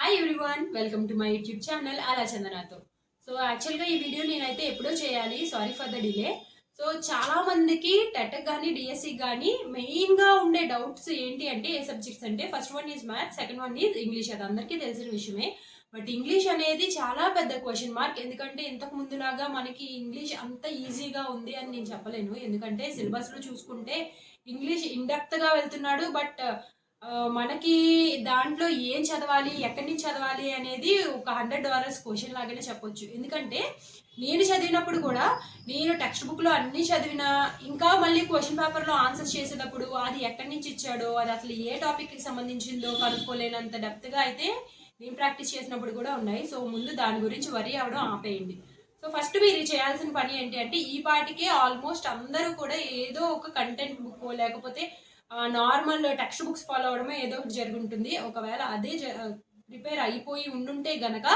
Hi everyone welcome to my YouTube channel అలా చందనాతో so యాక్చువల్గా ఈ వీడియో నేనైతే ఎప్పుడో చేయాలి sorry for the delay so చాలా మందికి టెట్ కానీ డిఎస్సి కానీ మెయిన్గా ఉండే డౌట్స్ ఏంటి అంటే ఏ సబ్జెక్ట్స్ అంటే first one is maths second one is English అది అందరికీ తెలిసిన విషయమే. బట్ ఇంగ్లీష్ అనేది చాలా పెద్ద క్వశ్చన్ మార్క్ ఎందుకంటే ఇంతకు ముందులాగా మనకి ఇంగ్లీష్ అంత ఈజీగా ఉంది అని నేను చెప్పలేను. ఎందుకంటే సిలబస్లో చూసుకుంటే ఇంగ్లీష్ ఇండెప్త్గా వెళ్తున్నాడు. బట్ మనకి దాంట్లో ఏం చదవాలి ఎక్కడి నుంచి చదవాలి అనేది ఒక హండ్రెడ్ డాలర్స్ క్వశ్చన్ లాగానే చెప్పొచ్చు. ఎందుకంటే నేను చదివినప్పుడు కూడా నేను టెక్స్ట్ బుక్లో అన్ని చదివిన ఇంకా మళ్ళీ క్వశ్చన్ పేపర్లో ఆన్సర్స్ చేసేటప్పుడు అది ఎక్కడి నుంచి ఇచ్చాడో అది అసలు ఏ టాపిక్కి సంబంధించిందో కనుక్కోలేనంత డెప్త్గా అయితే నేను ప్రాక్టీస్ చేసినప్పుడు కూడా ఉన్నాయి. సో ముందు దాని గురించి వరి అవడం ఆపేయండి. సో ఫస్ట్ మీరు చేయాల్సిన పని ఏంటి అంటే ఈ పాటికే ఆల్మోస్ట్ అందరూ కూడా ఏదో ఒక కంటెంట్ బుక్ లేకపోతే నార్మల్ టెక్స్ట్ బుక్స్ ఫాలో అవడమే ఏదో ఒకటి జరుగుంటుంది. ఒకవేళ అదే ప్రిపేర్ అయిపోయి ఉండుంటే గనక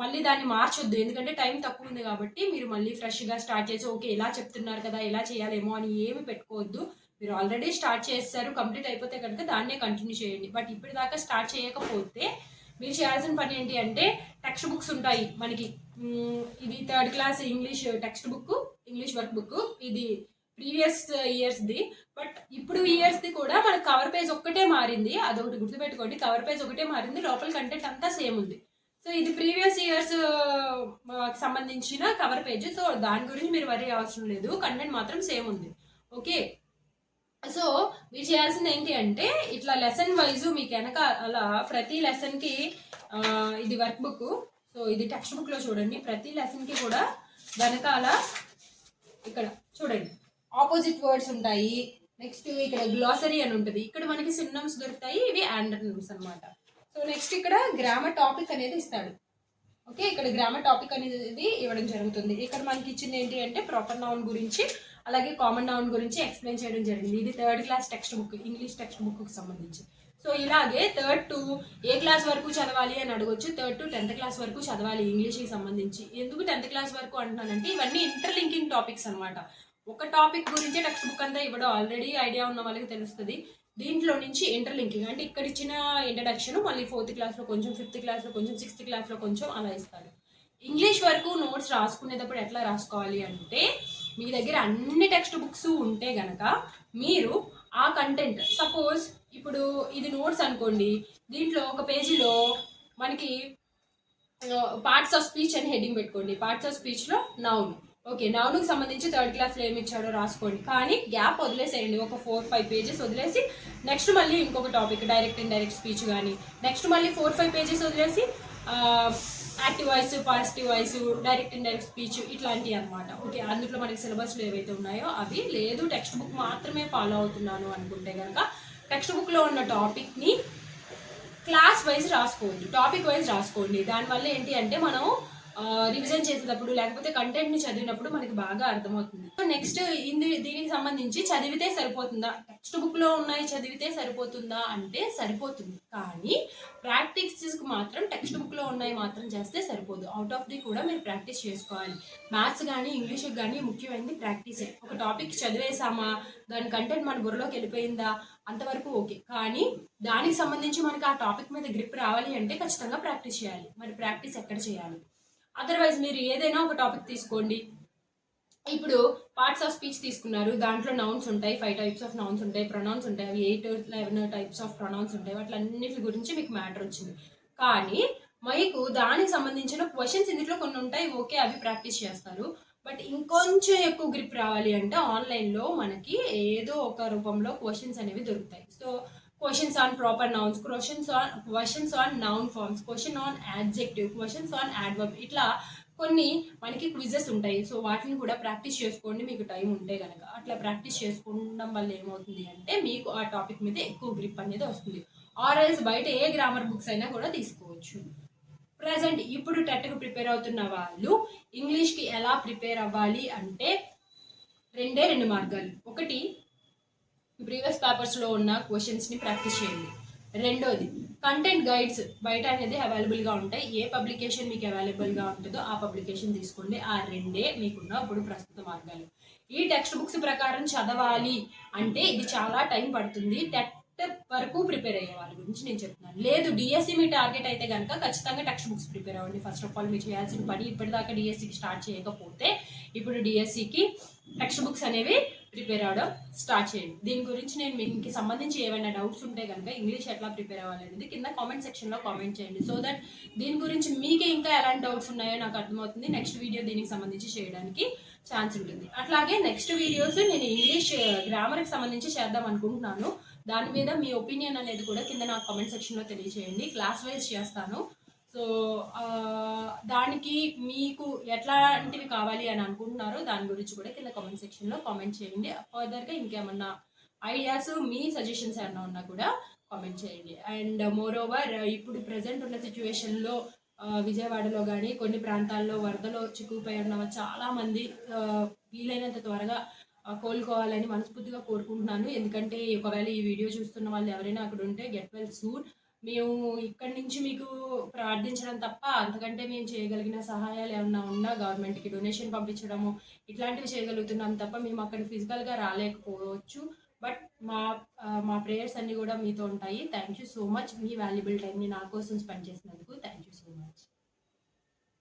మళ్ళీ దాన్ని మార్చొద్దు. ఎందుకంటే టైం తక్కువ ఉంది కాబట్టి మీరు మళ్ళీ ఫ్రెష్గా స్టార్ట్ చేసి ఓకే ఇలా చెప్తున్నారు కదా ఇలా చేయాలేమో అని ఏమి పెట్టుకోవద్దు. మీరు ఆల్రెడీ స్టార్ట్ చేస్తారు కంప్లీట్ అయిపోతే కనుక దాన్నే కంటిన్యూ చేయండి. బట్ ఇప్పటిదాకా స్టార్ట్ చేయకపోతే మీరు చేయాల్సిన పని ఏంటి అంటే టెక్స్ట్ బుక్స్ ఉంటాయి మనకి. ఇది third class English text book English work book ఇది ప్రీవియస్ ఇయర్స్ది బట్ ఇప్పుడు ఇయర్స్ది కూడా మన కవర్ పేజ్ ఒక్కటే మారింది. అదొకటి గుర్తుపెట్టుకోండి. కవర్ పేజ్ ఒకటే మారింది. లోపల కంటెంట్ అంతా సేమ్ ఉంది. సో ఇది ప్రీవియస్ uh, ఇయర్స్ సంబంధించిన కవర్ పేజ్ సో దాని గురించి మీరు వరీ అవసరం లేదు. కంటెంట్ మాత్రం సేమ్ ఉంది. ఓకే సో మీరు చేయాల్సింది ఏంటి అంటే ఇట్లా లెసన్ వైజ్ మీకు వెనక అలా ప్రతి లెసన్కి uh, ఇది వర్క్ బుక్ సో ఇది టెక్స్ట్ బుక్లో చూడండి. ప్రతి లెసన్కి కూడా వెనకాల ఇక్కడ చూడండి. ఆపోజిట్ వర్డ్స్ ఉంటాయి. నెక్స్ట్ ఇక్కడ గ్లాసరీ అని ఉంటుంది. ఇక్కడ మనకి సిన్నమ్స్ దొరుకుతాయి. ఇవి ఆండర్నమ్స్ అనమాట సో నెక్స్ట్ ఇక్కడ గ్రామర్ టాపిక్ అనేది ఇస్తాడు. ఓకే ఇక్కడ గ్రామర్ టాపిక్ అనేది ఇవ్వడం జరుగుతుంది. ఇక్కడ మనకి ఇచ్చింది ఏంటి అంటే ప్రాపర్ నౌన్ గురించి అలాగే కామన్ నౌన్ గురించి ఎక్స్ప్లెయిన్ చేయడం జరిగింది. ఇది third class text book English text బుక్కి సంబంధించి. సో ఇలాగే థర్డ్ టు ఏ క్లాస్ వరకు చదవాలి అని అడగొచ్చు. థర్డ్ టు టెన్త్ క్లాస్ వరకు చదవాలి ఇంగ్లీష్కి సంబంధించి. ఎందుకు టెన్త్ క్లాస్ వరకు అంటున్నానంటే ఇవన్నీ ఇంటర్లింకింగ్ టాపిక్స్ అనమాట ఒక టాపిక్ గురించే టెక్స్ట్ బుక్ అంతా ఇవ్వడం ఆల్రెడీ ఐడియా ఉన్న వాళ్ళకి తెలుస్తుంది. దీంట్లో నుంచి ఇంటర్లింకింగ్ అంటే ఇక్కడ ఇచ్చిన ఇంట్రడక్షన్ మళ్ళీ ఫోర్త్ క్లాస్లో కొంచెం ఫిఫ్త్ క్లాస్లో కొంచెం సిక్స్త్ క్లాస్లో కొంచెం అలా ఇస్తాడు ఇంగ్లీష్ వరకు నోట్స్ రాసుకునేటప్పుడు ఎట్లా రాసుకోవాలి అంటే మీ దగ్గర అన్ని టెక్స్ట్ బుక్స్ ఉంటే గనక మీరు ఆ కంటెంట్ సపోజ్ ఇప్పుడు ఇది నోట్స్ అనుకోండి దీంట్లో ఒక పేజీలో మనకి పార్ట్స్ ఆఫ్ స్పీచ్ అని హెడ్డింగ్ పెట్టుకోండి. పార్ట్స్ ఆఫ్ స్పీచ్లో నౌన్ ఓకే నౌన్కి సంబంధించి థర్డ్ క్లాస్లో ఏమి ఇచ్చాడో రాసుకోండి. కానీ గ్యాప్ వదిలేసేయండి ఒక ఫోర్ ఫైవ్ పేజెస్ వదిలేసి నెక్స్ట్ మళ్ళీ ఇంకొక topic direct and direct speech కానీ నెక్స్ట్ మళ్ళీ ఫోర్ ఫైవ్ పేజెస్ వదిలేసి active voice positive voice direct and direct speech ఇట్లాంటివి అనమాట ఓకే అందులో మనకి సిలబస్లో ఏవైతే ఉన్నాయో అవి లేదు టెక్స్ట్ బుక్ మాత్రమే ఫాలో అవుతున్నాను అనుకుంటే కనుక టెక్స్ట్ బుక్లో ఉన్న టాపిక్ని క్లాస్ వైజ్ రాసుకోవద్దు. టాపిక్ వైజ్ రాసుకోండి. దానివల్ల ఏంటి అంటే మనం రివిజన్ చేసేటప్పుడు లేకపోతే కంటెంట్ని చదివినప్పుడు మనకి బాగా అర్థమవుతుంది. సో నెక్స్ట్ ఇంది దీనికి సంబంధించి చదివితే సరిపోతుందా? టెక్స్ట్ బుక్లో ఉన్నాయి చదివితే సరిపోతుందా అంటే సరిపోతుంది. కానీ ప్రాక్టీస్కి మాత్రం టెక్స్ట్ బుక్లో ఉన్నాయి మాత్రం చేస్తే సరిపోదు. అవుట్ ఆఫ్ ది కూడా మీరు ప్రాక్టీస్ చేసుకోవాలి. మ్యాథ్స్ కానీ ఇంగ్లీష్కి కానీ ముఖ్యమైనది ప్రాక్టీసే ఒక టాపిక్ చదివేసామా దాని కంటెంట్ మన బుర్రలోకి వెళ్ళిపోయిందా? అంతవరకు ఓకే కానీ దానికి సంబంధించి మనకి ఆ టాపిక్ మీద గ్రిప్ రావాలి అంటే ఖచ్చితంగా ప్రాక్టీస్ చేయాలి. మరి ప్రాక్టీస్ ఎక్కడ చేయాలి? అదర్వైజ్ మీరు ఏదైనా ఒక టాపిక్ తీసుకోండి. ఇప్పుడు పార్ట్స్ ఆఫ్ స్పీచ్ తీసుకున్నారు. దాంట్లో నౌన్స్ ఉంటాయి ఫైవ్ టైప్స్ ఆఫ్ నౌన్స్ ఉంటాయి ప్రొనౌన్స్ ఉంటాయి అవి eight eleven types of pronouns ఉంటాయి. వాటిలన్నిటి గురించి మీకు మ్యాటర్ వచ్చింది. కానీ మీకు దానికి సంబంధించిన క్వశ్చన్స్ ఇందులో కొన్ని ఉంటాయి. ఓకే అవి ప్రాక్టీస్ చేస్తారు. బట్ ఇంకొంచెం ఎక్కువ గ్రిప్ రావాలి అంటే ఆన్లైన్లో మనకి ఏదో ఒక రూపంలో క్వశ్చన్స్ అనేవి దొరుకుతాయి. So questions on proper nouns questions on questions on noun forms question on adjective questions on adverb ఇట్లా కొన్ని మనకి క్విజెస్ ఉంటాయి. సో వాటిని కూడా ప్రాక్టీస్ చేసుకోండి. మీకు టైం ఉంటే కనుక అట్లా ప్రాక్టీస్ చేసుకోవడం వల్ల ఏమవుతుంది అంటే మీకు ఆ టాపిక్ మీద ఎక్కువ గ్రిప్ అనేది వస్తుంది. ఆర్ఎల్స్ బయట ఏ గ్రామర్ బుక్స్ అయినా కూడా తీసుకోవచ్చు. ప్రజెంట్ ఇప్పుడు టెట్కు ప్రిపేర్ అవుతున్న వాళ్ళు ఇంగ్లీష్కి ఎలా ప్రిపేర్ అవ్వాలి అంటే రెండే రెండు మార్గాలు. ఒకటి ప్రీవియస్ పేపర్స్లో ఉన్న క్వశ్చన్స్ని ప్రాక్టీస్ చేయండి. రెండోది కంటెంట్ గైడ్స్ బయట అనేది అవైలబుల్గా ఉంటాయి. ఏ పబ్లికేషన్ మీకు అవైలబుల్గా ఉంటుందో ఆ పబ్లికేషన్ తీసుకోండి. ఆ రెండే మీకున్న ఇప్పుడు ప్రస్తుత మార్గాలు. ఈ టెక్స్ట్ బుక్స్ ప్రకారం చదవాలి అంటే ఇది చాలా టైం పడుతుంది. టెట్ వరకు ప్రిపేర్ అయ్యే వాళ్ళ గురించి నేను చెప్తున్నాను. లేదు డిఎస్సి మీ టార్గెట్ అయితే కనుక ఖచ్చితంగా టెక్స్ట్ బుక్స్ ప్రిపేర్ అవ్వండి. ఫస్ట్ ఆఫ్ ఆల్ మీరు చేయాల్సిన పని ఇప్పటిదాకా డిఎస్సికి స్టార్ట్ చేయకపోతే ఇప్పుడు డిఎస్సికి టెక్స్ట్ బుక్స్ అనేవి ప్రిపేర్ అవ్వడం స్టార్ట్ చేయండి. దీని గురించి నేను మీకు సంబంధించి ఏమైనా డౌట్స్ ఉంటే కనుక ఇంగ్లీష్ ఎట్లా ప్రిపేర్ అవ్వాలి అనేది కింద కామెంట్ సెక్షన్లో కామెంట్ చేయండి. సో దట్ దీని గురించి మీకే ఇంకా ఎలాంటి డౌట్స్ ఉన్నాయో నాకు అర్థమవుతుంది. నెక్స్ట్ వీడియో దీనికి సంబంధించి చేయడానికి ఛాన్స్ ఉంటుంది. అట్లాగే నెక్స్ట్ వీడియోస్ నేను ఇంగ్లీష్ గ్రామర్కి సంబంధించి చేద్దాం అనుకుంటున్నాను. దాని మీద మీ ఒపీనియన్ అనేది కూడా కింద నాకు కామెంట్ సెక్షన్లో తెలియజేయండి క్లాస్ వైజ్ చేస్తాను. సో దానికి మీకు ఎట్లాంటివి కావాలి అని అనుకుంటున్నారో దాని గురించి కూడా కింద కామెంట్ సెక్షన్లో కామెంట్ చేయండి. ఫర్దర్గా ఇంకేమన్నా ఐడియాస్ మీ సజెషన్స్ ఏమన్నా ఉన్నా కూడా కామెంట్ చేయండి. అండ్ మోర్ ఓవర్ ఇప్పుడు ప్రజెంట్ ఉన్న సిచ్యువేషన్లో విజయవాడలో కానీ కొన్ని ప్రాంతాల్లో వరదలో చిక్కుపోయి ఉన్న చాలామంది వీలైనంత త్వరగా కోలుకోవాలని మనస్ఫూర్తిగా కోరుకుంటున్నాను. ఎందుకంటే ఒకవేళ ఈ వీడియో చూస్తున్న వాళ్ళు ఎవరైనా అక్కడ ఉంటే గెట్ వెల్ సూన్ మేము ఇక్కడి నుంచి మీకు ప్రార్థించడం తప్ప అంతకంటే మేము చేయగలిగిన సహాయాలు ఏమన్నా ఉన్నా గవర్నమెంట్కి డొనేషన్ పంపించడము ఇట్లాంటివి చేయగలుగుతున్నాం తప్ప మేము అక్కడ ఫిజికల్గా రాలేకపోవచ్చు. బట్ మా మా ప్రేయర్స్ అన్నీ కూడా మీతో ఉంటాయి. థ్యాంక్ యూ సో మచ్ మీ వాల్యుబుల్ టైంని నా కోసం స్పెండ్ చేసినందుకు థ్యాంక్ యూ సో మచ్.